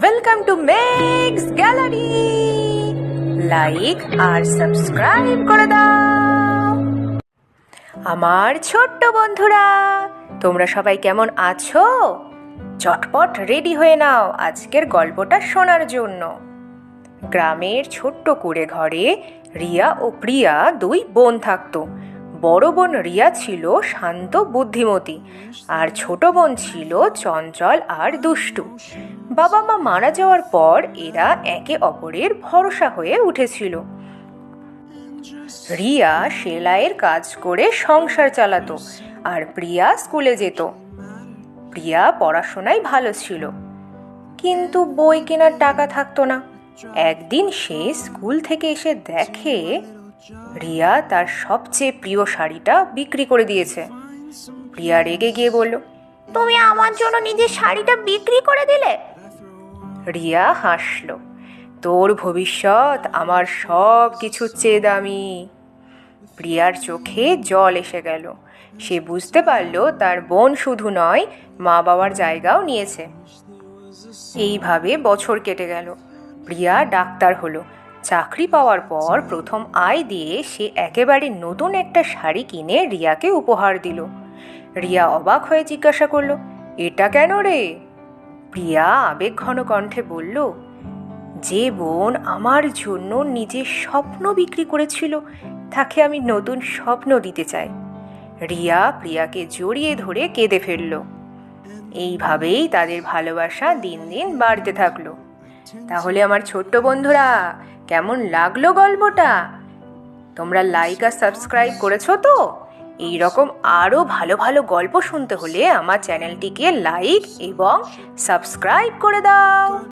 Welcome to Mex gallery like R subscribe করে দাও। আমার ছোট্ট বন্ধুরা, তোমরা সবাই কেমন আছো? চটপট রেডি হয়ে নাও আজকের গল্পটা শোনার জন্য। গ্রামের ছোট্ট কুড়ে ঘরে রিয়া ও প্রিয়া দুই বোন থাকতো। বড় বোন রিয়া ছিল শান্ত বুদ্ধিমতী আর ছোট বোন ছিল চঞ্চল আর দুষ্টু। বাবা মা মারা যাওয়ার পর এরা একে অপরের ভরসা হয়ে উঠেছিল। রিয়া সেলাইয়ের কাজ করে সংসার চালাতো আর প্রিয়া স্কুলে যেত। প্রিয়া পড়াশোনায় ভালো ছিল, কিন্তু বই কেনার টাকা থাকতো না। একদিন সে স্কুল থেকে এসে দেখে রিয়া তার সবচেয়ে প্রিয় শাড়িটা বিক্রি করে দিয়েছে। প্রিয়া রেগে গিয়ে বলল তুমি আমার জন্য নিজের শাড়িটা বিক্রি করে দিলে? রিয়া হাসল তোর ভবিষ্যৎ আমার সব কিছু চেয়ে দামি। প্রিয়ার চোখে জল এসে গেল সে বুঝতে পারল তার বোন শুধু নয় মা বাবার জায়গাও নিয়েছে। এইভাবে বছর কেটে গেল প্রিয়া ডাক্তার হলো চাকরি পাওয়ার পর প্রথম আয় দিয়ে সে একেবারে নতুন একটা শাড়ি কিনে রিয়াকে উপহার দিল। রিয়া অবাক হয়ে জিজ্ঞাসা করল এটা কেন রে? প্রিয়া আবেগ ঘন কণ্ঠে বলল যে বোন আমার জন্য নিজের স্বপ্ন বিক্রি করেছিল তাকে আমি নতুন স্বপ্ন দিতে চাই। রিয়া প্রিয়াকে জড়িয়ে ধরে কেঁদে ফেলল। এইভাবেই তাদের ভালোবাসা দিন দিন বাড়তে থাকল। তাহলে আমার ছোট্ট বন্ধুরা কেমন লাগল গল্পটা? তোমরা লাইক আর সাবস্ক্রাইব করেছ তো? এই রকম আরও ভালো ভালো গল্প শুনতে হলে আমার চ্যানেলটিকে লাইক এবং সাবস্ক্রাইব করে দাও।